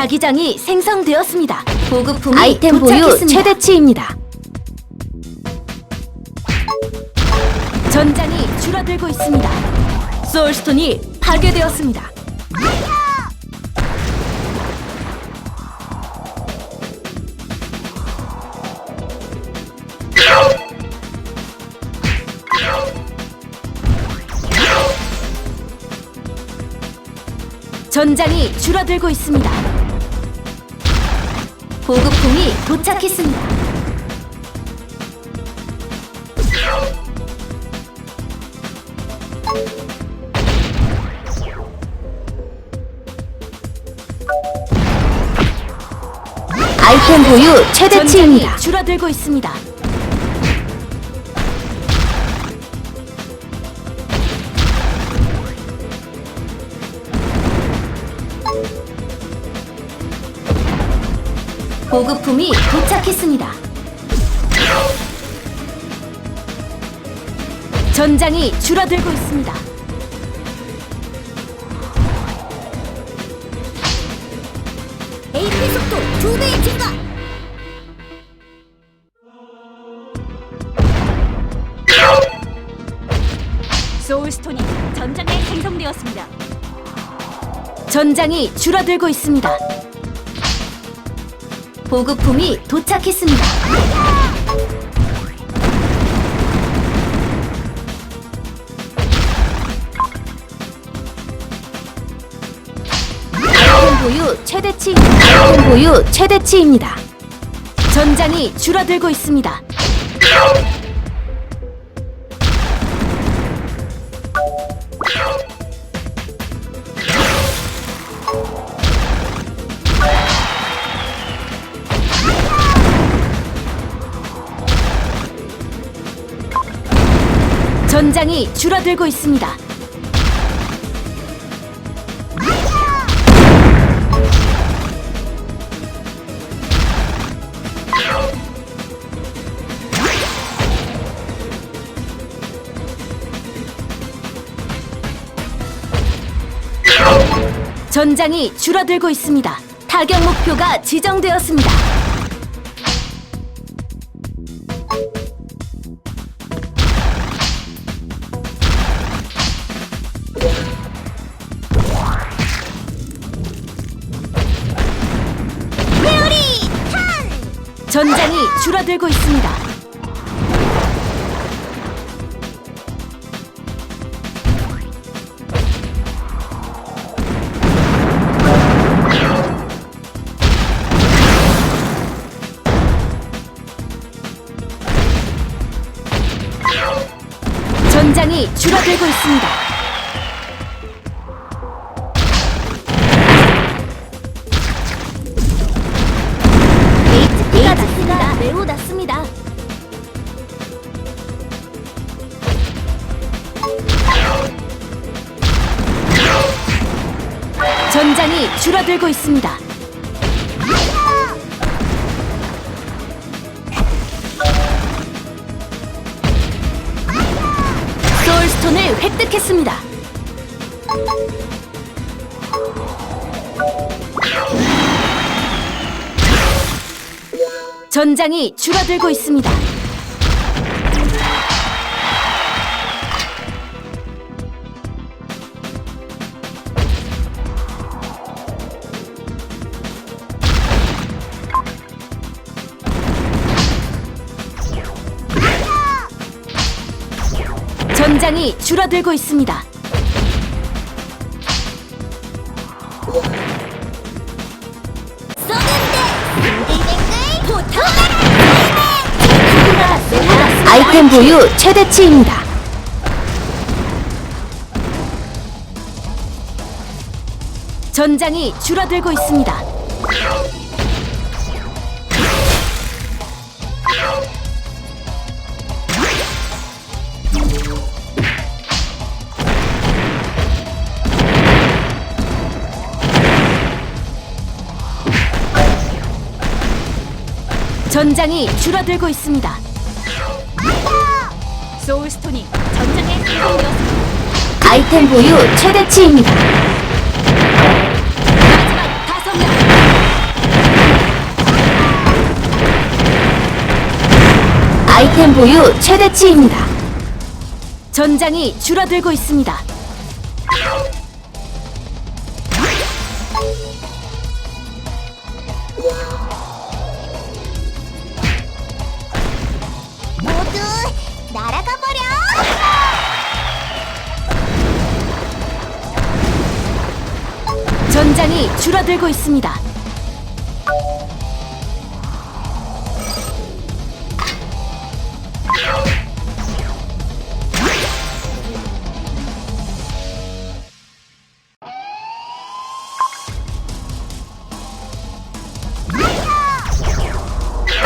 자기장이 생성되었습니다. 보급품이 아이템 보유 도착했습니다. 최대치입니다. 전장이 줄어들고 있습니다. 소울스톤이 파괴되었습니다. 전장이 줄어들고 있습니다. 보급품이 도착했습니다. 아이템 보유 최대치입니다. 전장이 줄어들고 있습니다. 보급품이 도착했습니다. 전장이 줄어들고 있습니다. AP 속도 2배 증가. 소울스톤이 전장에 생성되었습니다. 전장이 줄어들고 있습니다. 보급품이 도착했습니다. 보유 최대치. 보유 최대치입니다. 전장이 줄어들고 있습니다. 전장이 줄어들고 있습니다. 전장이 줄어들고 있습니다. 타격 목표가 지정되었습니다. 전장이 줄어들고 있습니다. 전장이 줄어들고 있습니다. 전장이 줄어들고 있습니다. 소울스톤을 획득했습니다. 전장이 줄어들고 있습니다. 전장이 줄어들고 있습니다. 아이템 보유 최대치입니다. 전장이 줄어들고 있습니다. 전장이 줄어들고 있습니다. 소울스톤이 전장에 아이템 보유 최대치입니다. 아이템 보유 최대치입니다. 전장이 줄어들고 있습니다. 줄어들고 있습니다.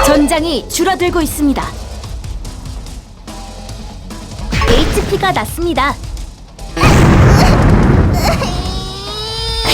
전장이 줄어들고 있습니다. HP가 낮습니다.